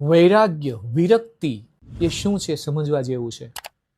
વૈરાગ્ય, વિરક્તિ એ શું છે સમજવા જેવું છે?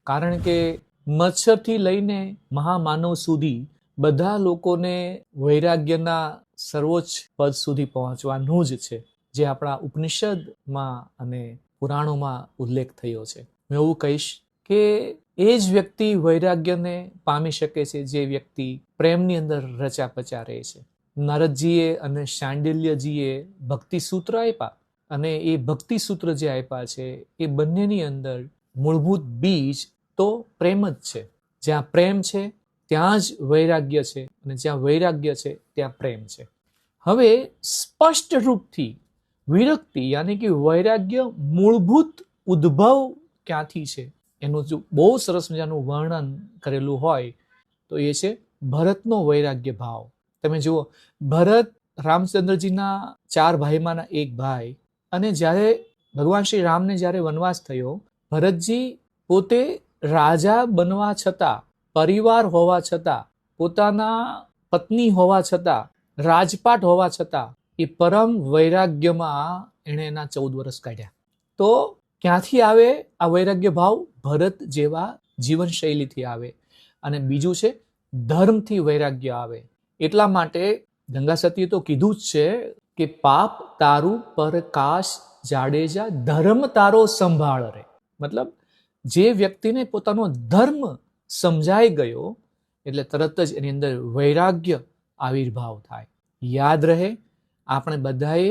કારણ કે મચ્છરથી લઈને મહામાનવ સુધી બધા લોકોને વૈરાગ્યના સર્વોચ્ચ પદ સુધી પહોંચવાનું જ છે, જે આપણા ઉપનિષદમાં અને પુરાણોમાં ઉલ્લેખ થયો છે. હું એવું કહીશ કે એ જ વ્યક્તિ વૈરાગ્યને પામી શકે છે જે વ્યક્તિ પ્રેમની અંદર રચા પચા રહે છે. નારદજીએ અને શાંડિલ્યજીએ ભક્તિ સૂત્ર આપ્યા. અને એ ભક્તિ સૂત્ર જે આપ્યા છે, એ બંનેની અંદર મૂળભૂત બીજ તો પ્રેમ જ છે. જ્યાં પ્રેમ છે, ત્યાં જ વૈરાગ્ય છે અને જ્યાં વૈરાગ્ય છે, ત્યાં પ્રેમ છે. હવે સ્પષ્ટ રૂપથી વિરક્તિ યાની કે વૈરાગ્ય મૂળભૂત ઉદ્ભવ ક્યાંથી છે, એનું જો બહુ સરસ મજાનું વર્ણન કરેલું હોય, તો એ છે ભરતનો વૈરાગ્ય ભાવ. તમે જુઓ, ભરત રામચંદ્રજીના ચાર ભાઈમાંના એક ભાઈ અને જ્યારે ભગવાન શ્રી રામને જ્યારે વનવાસ થયો, ભરતજી પોતે રાજા બનવા છતાં, પરિવાર હોવા છતાં, પોતાના પત્ની હોવા છતાં, રાજપાટ હોવા છતાં, એ પરમ વૈરાગ્યમાં એણે એના ચૌદ વર્ષ કાઢ્યા. તો ક્યાંથી આવે આ વૈરાગ્ય ભાવ? ભરત જેવા જીવનશૈલીથી આવે. અને બીજું છે, ધર્મથી વૈરાગ્ય આવે. એટલા માટે ગંગા સતીએ તો કીધું જ છે કે પાપ તારું પરકાશ જાડેજા ધર્મ તારો સંભાળ રે. મતલબ જે વ્યક્તિને પોતાનો ધર્મ સમજાઈ ગયો, એટલે તરત જ એની અંદર વૈરાગ્ય આવિર્ભાવ થાય. યાદ રહે, આપણે બધાએ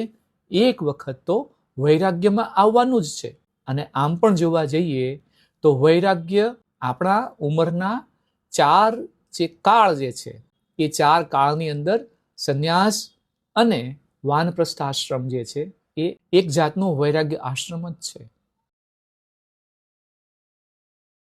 એક વખત તો વૈરાગ્યમાં આવવાનું જ છે. અને આમ પણ જોવા જઈએ, તો વૈરાગ્ય આપણા ઉંમરના ચાર જે કાળ જે છે, એ ચાર કાળની અંદર સંન્યાસ અને વાનપ્રસ્થ આશ્રમ જે છે એ એક જાતનો વૈરાગ્ય આશ્રમ જ છે.